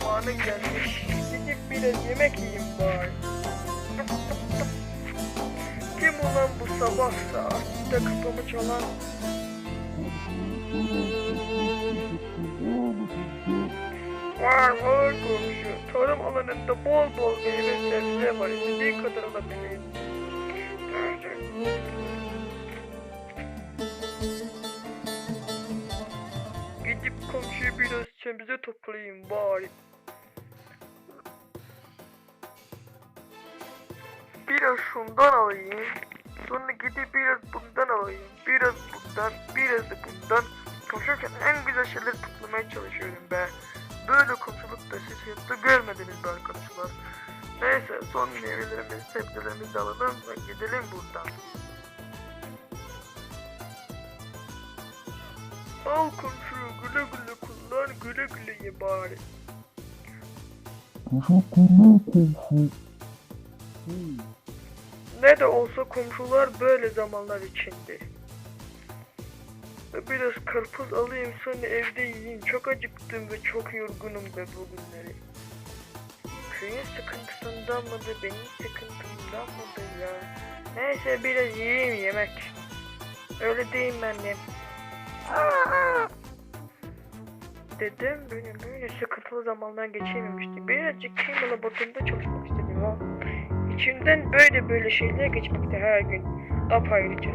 zamanı gelmiş. Gidip biraz yemek yiyeyim bari. Kim ulan bu sabah saatte kapımı çalan? Var var komşu. Tarım alanında bol bol meyve sebze var. İstediğin kadar alabilirim. Gidip komşuya sebze toplayayım bari. Biraz şundan alayım. Sonra gidip biraz bundan alayım. Biraz bundan, biraz da bundan. Komşuyken en güzel şeyleri toplamaya çalışıyorum be. Böyle komşuluk da siz hayatta görmediniz be arkadaşlar. Neyse son meyvelerimizi, sebzelerimizi alalım ve gidelim buradan. Al komşu güle güle güle güle ye bari. Komşu. Ne de olsa komşular böyle zamanlar içindi. Ve Biraz karpuz alayım sonra evde yiyeyim. Çok acıktım ve çok yorgunum be bugünleri. Köyün sıkıntısından mıdır, benim sıkıntımdan mıdır ya? Neyse biraz yiyeyim yemek. Öyle değil mi annem? Aa! Dedem benim böyle sıkıntılı zamanlar geçirmemişti. Birazcık kim laboratuvarında çalışmak istedim ha. İçimden böyle böyle şeyler geçmekte her gün. Apayrıca.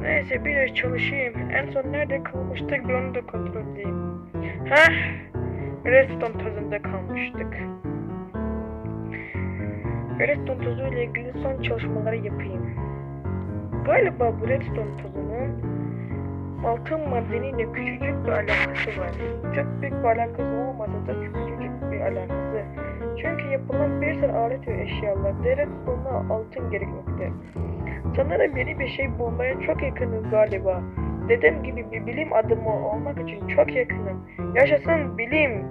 Neyse biraz çalışayım. En son nerede kalmıştık bir onu da kontrol edeyim. Heh. Redstone tozunda kalmıştık. Redstone tozu ile ilgili son çalışmaları yapayım. Galiba bu redstone tozunun altın madeniyle küçücük bir alakası var. Çok büyük bir alakası olmasa da küçücük bir alakası. Çünkü yapılan bir sürü alet ve eşyalarda redstone'a altın gerekmekte. Sanırım yeni bir şey bulmaya çok yakınız galiba. Dedem gibi bir bilim adamı olmak için çok yakınım. Yaşasın bilim.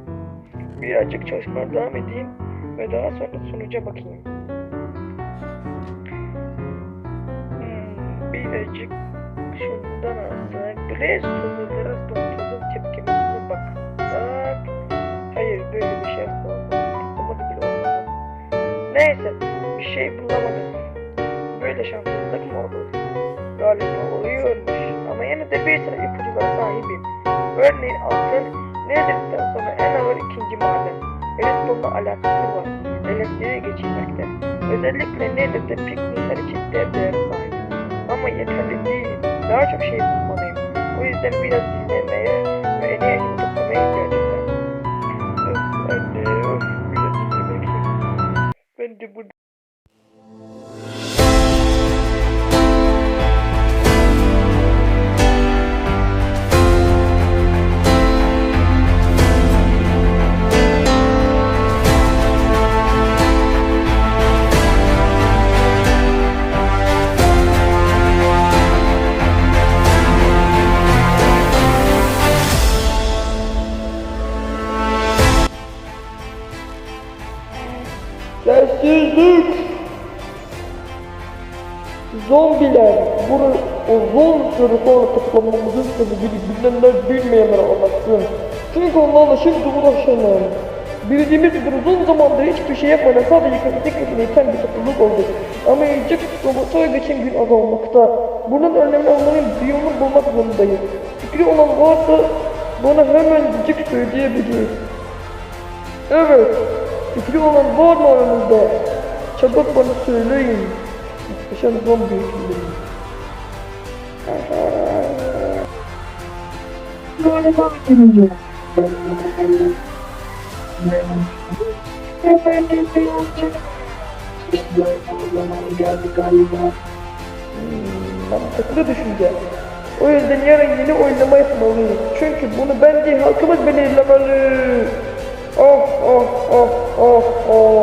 Birazcık çalışmaya devam edeyim ve daha sonra sonuca bakayım. Hmm, birazcık Blaze tuzları tuzun tepkimesine baksak. Hayır böyle bir şey olmadı. Olmadı bile olmadı. Neyse bir şey bulamadım. Böyle şanssızlık mı olur? Galiba oluyormuş. Ama yine de bir sürü ipucular sahibim. Örneğin altın Nether'dan sonra en ağır ikinci maden. Redstone'la alakası var. Elektriğe geçirmekte. Özellikle Nether'da piknikler için dev değer sahip. Ama yeterli değil. Daha çok şey bulmalıyım. O yüzden biraz dinlemeye ve Sessizlik! Zombiler! Bunu o zombileri sonra toplamamızın sebebini bilenler bilmeyenler anlatsın. Çünkü onlarla şimdi uğraşamam. Bildiğimiz gibi uzun zamandır hiçbir şey yapmadan sadece kötülük yeteneğinden bir topluluk olduk. Ama yiyecek robotu geçen gün azalmakta. Bunun önlemini almanın bir yolunu bulmak zorundayız. Fikri olan varsa bana hemencik söyleyebilir. Evet. Fikri olan var mı aranızda? Çabuk bana söyleyin. Muhteşem zombi hükümleri. Galiba bitince. Efendim birazcık. İşte o zaman geldi galiba. Mantıklı düşünce. O yüzden yarın yeni oylama yapmalıyız. Çünkü bunu ben değil halkımız belirlemeli. Ох, ох, ох, ох, ох.